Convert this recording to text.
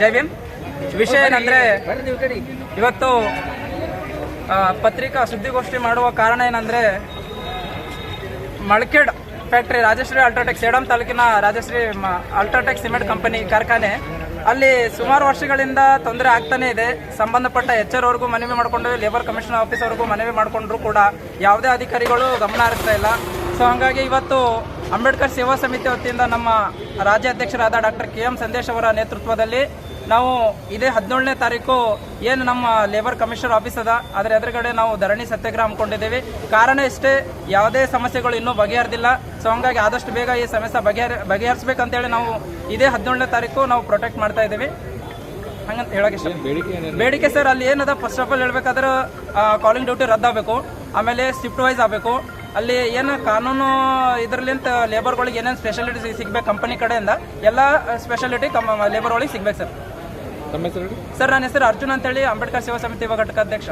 ಜೈ ಭೀಮ್. ವಿಷಯ ಏನಂದ್ರೆ, ಇವತ್ತು ಪತ್ರಿಕಾ ಸುದ್ದಿಗೋಷ್ಠಿ ಮಾಡುವ ಕಾರಣ ಏನಂದ್ರೆ, ಮಳಕೇಡ್ ಫ್ಯಾಕ್ಟ್ರಿ ರಾಜಶ್ರೀ ಅಲ್ಟ್ರಾಟೆಕ್ ಸೇಡಂ ತಾಲೂಕಿನ ರಾಜಶ್ರೀ ಅಲ್ಟ್ರಾಟೆಕ್ ಸಿಮೆಂಟ್ ಕಂಪನಿ ಕಾರ್ಖಾನೆ, ಅಲ್ಲಿ ಸುಮಾರು ವರ್ಷಗಳಿಂದ ತೊಂದರೆ ಆಗ್ತಾನೆ ಇದೆ. ಸಂಬಂಧಪಟ್ಟ ಎಚ್ ಅವ್ರಿಗೂ ಮನವಿ ಮಾಡಿಕೊಂಡು ಲೇಬರ್ ಕಮಿಷನ್ ಆಫೀಸ್ ಅವ್ರಿಗೂ ಮನವಿ ಮಾಡಿಕೊಂಡ್ರು ಕೂಡ ಯಾವುದೇ ಅಧಿಕಾರಿಗಳು ಗಮನ ಹರಿಸ್ತಾ ಇಲ್ಲ. ಸೊ ಹಾಗಾಗಿ ಇವತ್ತು ಅಂಬೇಡ್ಕರ್ ಸೇವಾ ಸಮಿತಿ ವತಿಯಿಂದ ನಮ್ಮ ರಾಜ್ಯಾಧ್ಯಕ್ಷರಾದ ಡಾಕ್ಟರ್ ಕೆ ಎಂ ಸಂದೇಶ್ ಅವರ ನೇತೃತ್ವದಲ್ಲಿ ನಾವು ಇದೇ ಹದಿನೇಳನೇ ತಾರೀಕು ಏನು ನಮ್ಮ ಲೇಬರ್ ಕಮಿಷನರ್ ಆಫೀಸ್ ಅದ ಅದರ ಎದುರುಗಡೆ ನಾವು ಧರಣಿ ಸತ್ಯಾಗ್ರಹ ಹಮ್ಮಿಕೊಂಡಿದ್ದೀವಿ. ಕಾರಣ ಇಷ್ಟೇ ಯಾವುದೇ ಸಮಸ್ಯೆಗಳು ಇನ್ನೂ ಬಗೆಹರಿದಿಲ್ಲ. ಸೊ ಹಂಗಾಗಿ ಆದಷ್ಟು ಬೇಗ ಈ ಸಮಸ್ಯೆ ಬಗೆಹರಿ ಬಗೆಹರಿಸ್ಬೇಕಂತೇಳಿ ನಾವು ಇದೇ ಹದಿನೇಳನೇ ತಾರೀಕು ನಾವು ಪ್ರೊಟೆಕ್ಟ್ ಮಾಡ್ತಾ ಇದ್ದೀವಿ. ಹಂಗಂತ ಹೇಳೋಕೆ ಇಷ್ಟ. ಬೇಡಿಕೆ ಸರ್ ಅಲ್ಲಿ ಏನದ? ಫಸ್ಟ್ ಆಫ್ ಆಲ್ ಹೇಳ್ಬೇಕಾದ್ರೆ ಕಾಲಿಂಗ್ ಡ್ಯೂಟಿ ರದ್ದಾಗಬೇಕು. ಆಮೇಲೆ ಶಿಫ್ಟ್ ವೈಸ್ ಆಗಬೇಕು. ಅಲ್ಲಿ ಏನು ಕಾನೂನು ಇದರಲ್ಲಿಂತ ಲೇಬರ್ಗಳಿಗೆ ಏನೇನು ಸ್ಪೆಷಾಲಿಟಿ ಸಿಗ್ಬೇಕು ಕಂಪನಿ ಕಡೆಯಿಂದ ಎಲ್ಲ ಸ್ಪೆಷಾಲಿಟಿ ಕಮ್ ಲೇಬರ್ಗಳಿಗೆ ಸಿಗ್ಬೇಕು ಸರ್. ಸರ್ ನನ್ನ ಹೆಸರು ಅರ್ಜುನ್ ಅಂತೇಳಿ ಅಂಬೇಡ್ಕರ್ ಸೇವಾ ಸಮಿತಿ ಘಟಕ ಅಧ್ಯಕ್ಷ.